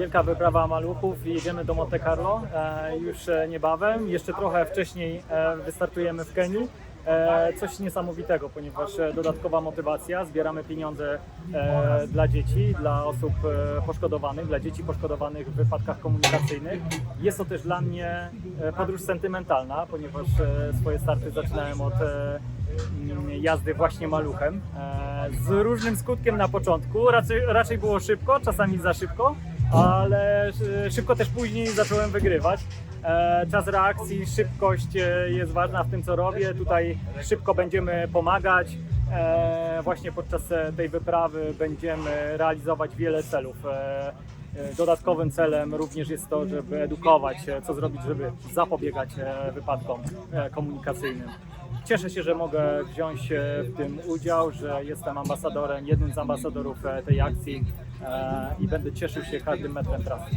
Wielka wyprawa maluchów i jedziemy do Monte Carlo e, już e, niebawem. Jeszcze trochę wcześniej e, wystartujemy w Kenii. Coś niesamowitego, ponieważ dodatkowa motywacja, zbieramy pieniądze dla dzieci, dla osób poszkodowanych, dla dzieci poszkodowanych w wypadkach komunikacyjnych. Jest to też dla mnie podróż sentymentalna, ponieważ swoje starty zaczynałem od mm, jazdy właśnie maluchem. Z różnym skutkiem na początku, raczej, raczej było szybko, czasami za szybko, ale e, szybko też później zacząłem wygrywać. E, Czas reakcji, szybkość e, jest ważna w tym, co robię. Tutaj szybko będziemy pomagać. Właśnie podczas tej wyprawy będziemy realizować wiele celów. Dodatkowym celem również jest to, żeby edukować, co zrobić, żeby zapobiegać wypadkom komunikacyjnym. Cieszę się, że mogę wziąć e, w tym udział, że jestem ambasadorem, jednym z ambasadorów e, tej akcji e, i będę cieszył się każdym metrem trasy.